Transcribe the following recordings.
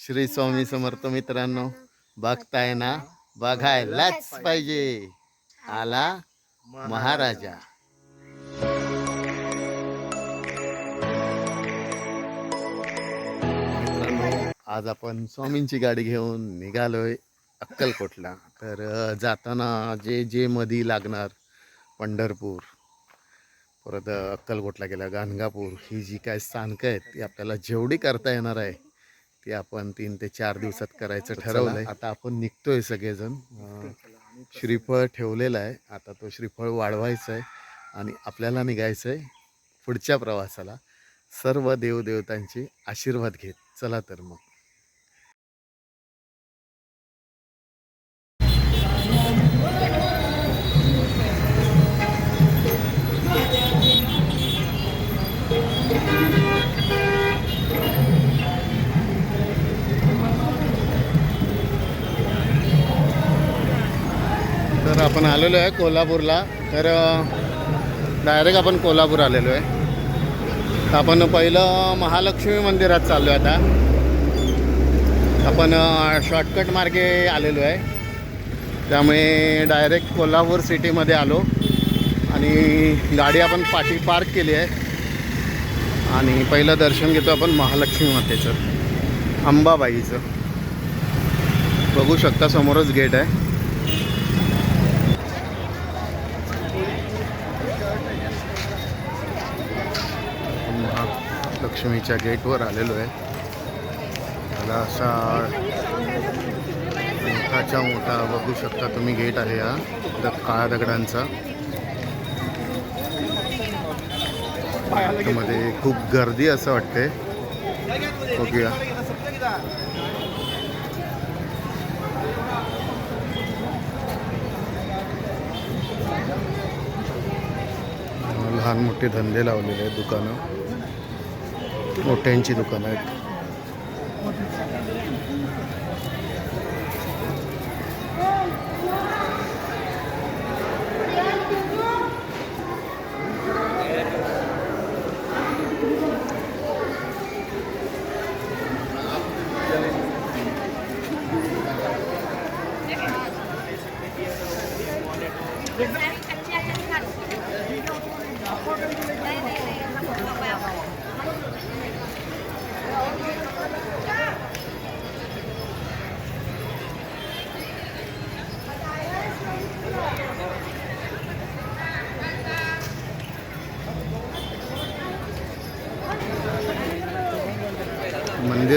श्री स्वामी समर्थ मित्रांनो बघताय ना? बघायलाच पाहिजे. आला महाराजा. आज आपण स्वामींची गाडी घेऊन निघालोय अक्कलकोटला. तर जाताना जे जे मधी लागणार पंढरपूर परत अक्कलकोटला गेला गाणगापूर ही जी काय स्थानकं आहेत ती आपल्याला जेवढी करता येणार आहे ती आपण तीन ते चार दिवसात करायचं ठरवलंय. आता आपण निघतोय सगळेजण. श्रीफळ ठेवलेला आहे. आता तो श्रीफळ वाढवायचा आहे आणि आपल्याला निघायचं आहे पुढच्या प्रवासाला. सर्व देवदेवतांचे आशीर्वाद घेत. चला तर मग. आपण आलेलो आहे कोल्हापूरला. तर डायरेक्ट आपण कोल्हापूर आलेलो आहे. आपण पहिलं महालक्ष्मी मंदिरात चाललो आहे आता. आपण शॉर्टकट मार्गे आलेलो आहे. त्यामुळे डायरेक्ट कोल्हापूर सिटीमध्ये आलो. आणि गाडी आपण पाठी पार्क केली आहे. आणि पहिलं दर्शन घेतो आपण महालक्ष्मी मातेचं. अंबाबाईचं. बघू शकता समोरच गेट आहे. लक्ष्मीच्या गेटवर आलेलो आहे. त्याला असा मोठाच्या मोठा बघू शकता तुम्ही गेट आहे हा द काळ्या दगडांचा. मध्ये खूप गर्दी असं वाटते बघूया. लहान मोठे धंदे लावलेले आहेत दुकानं. मोठ्यांची दुकानं आहेत.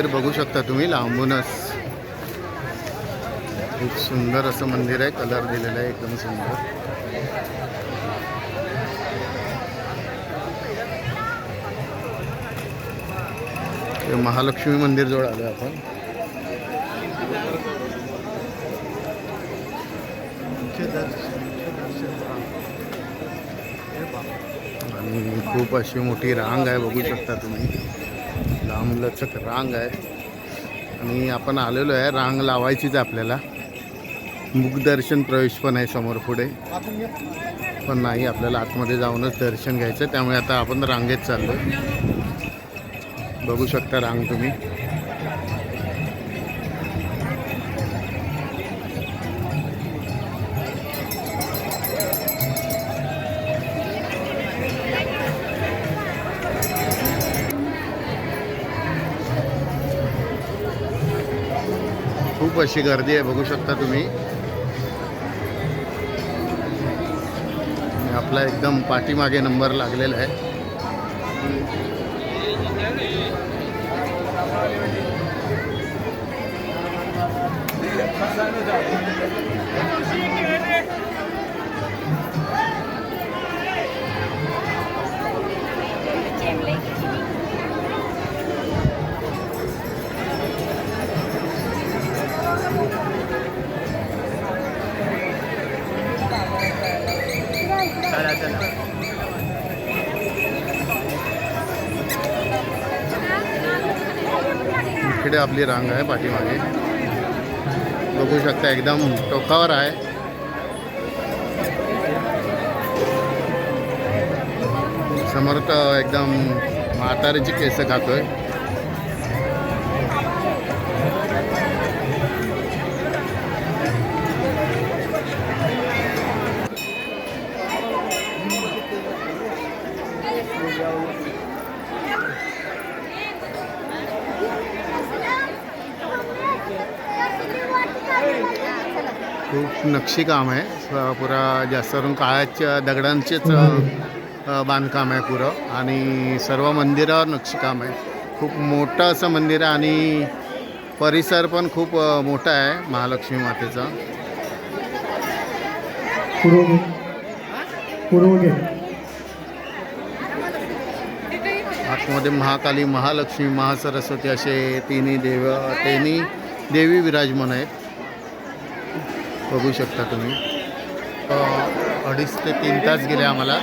मंदिर बघू शकता तुम्ही लांबूनच. खूप सुंदर असं मंदिर आहे कलर दिलेला आहे एकदम सुंदर. महालक्ष्मी मंदिर जवळ आलो आपण. आणि खूप अशी मोठी रांग आहे बघू शकता तुम्ही. लांबलचक रांग आहे. आणि आपण आलेलो आहे रांग लावायचीच आहे आपल्याला. मुखदर्शन प्रवेश पण आहे समोर पुढे. पण नाही आपल्याला आतमध्ये जाऊनच दर्शन घ्यायचं त्यामुळे आता आपण रांगेत चाललो. बघू शकता रांग तुम्ही. खूप अशी गर्दी आहे बघू शकता तुम्ही. आपला एकदम पाठीमागे नंबर लागलेला आहे. इकडे आपली रांग आहे पाठीमागे. बघू शकता एकदम टोकावर आहे. समर्थ एकदम म्हातारीची केस खातोय. खूप नक्षीकाम आहे. पुरा जास्त करून काळाच्या दगडांचेच बांधकाम आहे पुरं. आणि सर्व मंदिरावर नक्षीकाम आहे. खूप मोठं असं मंदिर आहे आणि परिसर पण खूप मोठा आहे महालक्ष्मी मातेचा. आतमध्ये महाकाली महालक्ष्मी महासरस्वती असे तिन्ही देव तिन्ही देवी विराजमान आहेत. बघू शकता तुम्ही. अडीच ते तीन तास गेले आम्हाला.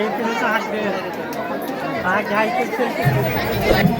इकडच्या माहिती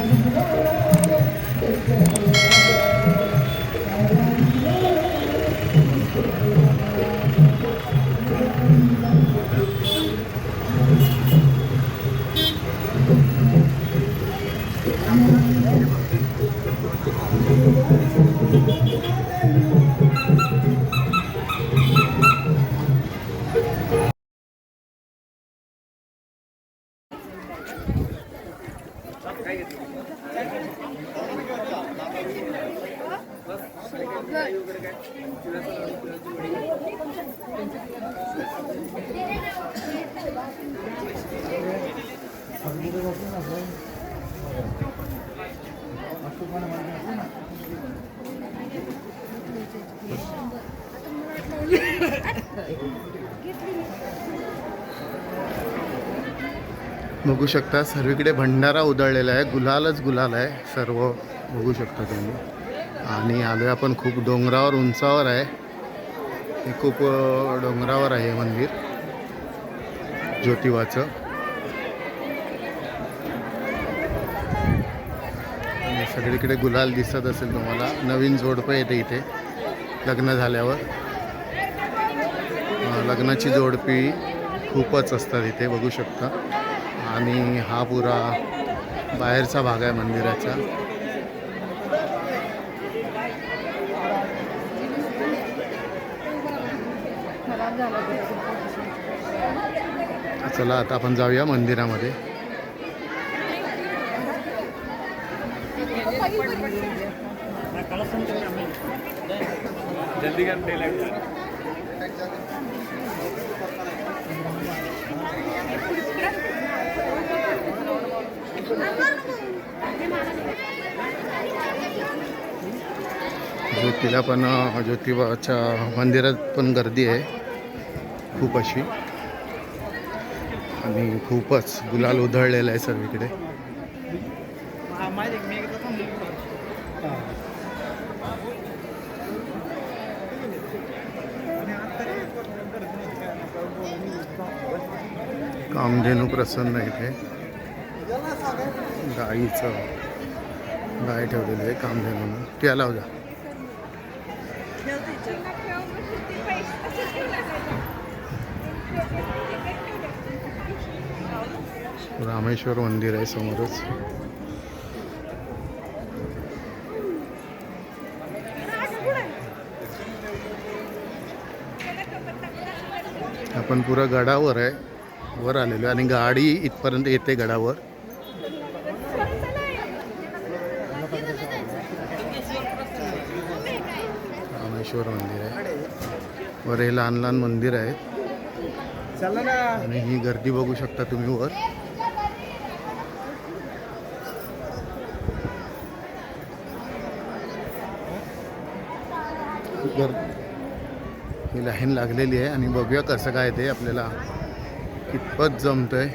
बघू शकता सर्वीकडे भंडारा उधळलेला आहे. गुलालच गुलाल आहे. सर्व बघू शकता तुम्ही. आणि आलो आपण खूप डोंगरावर उंचावर आहे. हे खूप डोंगरावर आहे मंदिर. ज्योतिबाचं. आणि सगळीकडे गुलाल दिसत असेल तुम्हाला. नवीन जोडपं येते इथे लग्न झाल्यावर. लग्नाची जोडपी खूपच असतात इथे बघू शकता. आणि हा पुरा बाहेरचा भाग आहे मंदिराचा. चला आता आपण जाऊया मंदिरामध्ये. ज्योतीला पण ज्योतिबाच्या मंदिरात पण गर्दी आहे. खूप अशी. आणि खूपच गुलाल उधळलेला आहे सर्वीकडे कामधेनू प्रसन्न इथे. गाईचं गाय ठेवलेली आहे कामधेनून त्याला आला जा रामेश्वर मंदिर आहे समोरच. आपण पुरा गडावर आहे. वर आलेलो आणि गाडी इथपर्यंत येते गडावर. रामेश्वर मंदिर आहे. वर हे लहान लहान मंदिर आहेत. आणि ही गर्दी बघू शकता तुम्ही वर. ही लाईन लागलेली आहे आणि बघूया कसं काय ते आपल्याला कितपत जमतंय.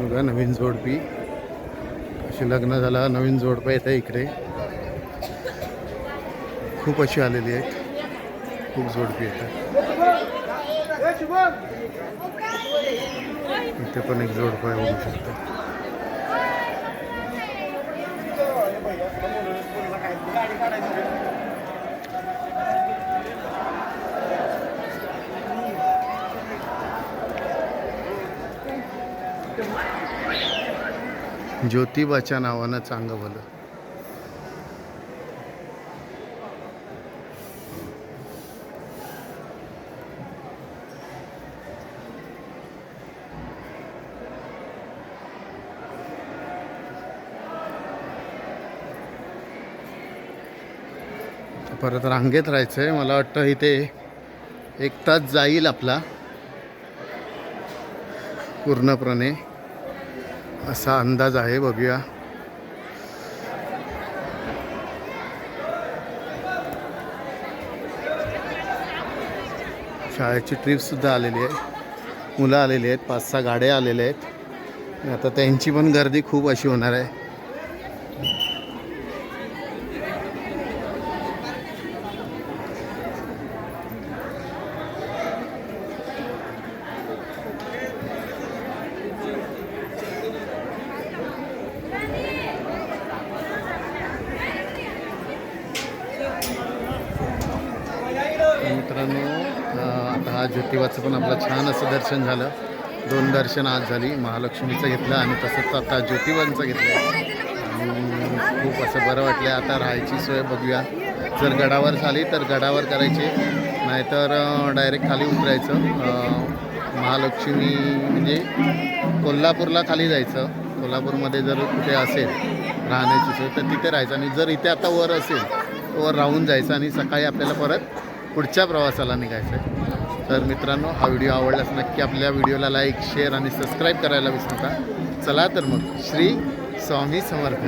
बघा नवीन जोडपी. अशी लग्न झाला नवीन जोडपं येतं इकडे. खूप अशी आलेली आहेत. खूप जोडपी येतात. इथे पण एक जोडपा होऊ शकतं. ज्योतिबाच्या नावानं चांगलं भलं. परत रांगेत राहायचं आहे मला वाटतं इथे एक तास जाईल आपला. पूर्णपणे. असा अंदाज आहे बघूया. शाळेची ट्रिपसुद्धा आलेली आहे मुलं आलेली आहेत पाच सहा गाड्या आलेल्या आहेत. आता त्यांची पण गर्दी खूप अशी होणार आहे. मित्रांनो आता हा ज्योतिबाचं पण आपलं छान असं दर्शन झालं. दोन दर्शन आज झाली. महालक्ष्मीचं घेतलं आणि तसंच आता ज्योतिबांचं घेतलं. आणि खूप असं बरं वाटलं. आता राहायची सोय बघूया. जर गडावर झाली तर गडावर करायची. नाहीतर डायरेक्ट खाली उतरायचं. महालक्ष्मी म्हणजे कोल्हापूरला खाली जायचं. कोल्हापूरमध्ये जर कुठे असेल राहण्याची सोय तर तिथे राहायचं. आणि जर इथे आता वर असेल तर वर राहून जायचं आणि सकाळी आपल्याला परत पुढच्या प्रवासाला निघायचं आहे तर मित्रांनो हा व्हिडिओ आवडल्यास नक्की आपल्या व्हिडिओला लाईक शेअर आणि सबस्क्राईब करायला विसरू नका. चला तर मग श्री स्वामी समर्थ.